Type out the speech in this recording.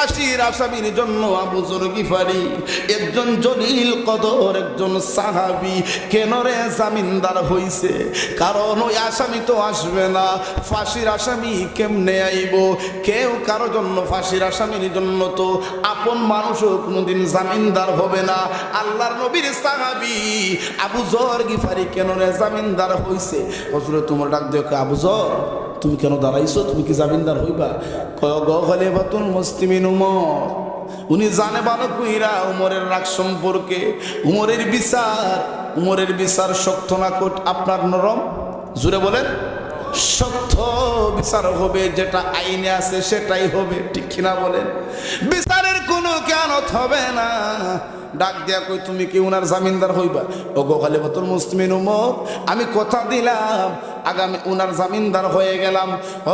ফাঁসির জন্য একজন জলিল কদর, একজন সাহাবি। জামিনদার কারণ ওই আসামি তো আসবে না। ফাঁসির আসামি আইব? কেউ কারও জন্য ফাঁসির আসামির জন্য তো আপন মানুষও কোনোদিন জামিনদার হবে না। আল্লাহর নবীর সাহাবি আবু জর গিফারি কেন রে জামিনদার হইছে? হজরে তোমার ডাক দেখো আবু জর তুমি কেন দাঁড়াইছো? তুমি কি জামিনদার হইবা? কয় গ হলে বাতুল মুসলিমিন উমর। উনি জানে ভালো কুইরা উমরের রাগ সম্পর্কে। উমরের বিচার উমরের বিচার শক্ত না কোট, আপনার নরম? জুড়ে বলেন। সত্য বিচার হবে, যেটা আইনে আছে সেটাই হবে, ঠিক কিনা বলেন? বিচারের কোনো কেন হবে না। ডাক দিয়া কই, তুমি কি উনার জামিনদার হইবা? ও গো খালি বতর মুসলিমিন উমর আমি কথা দিলাম, আগামী উনার জামিনদার হয়ে গেলাম।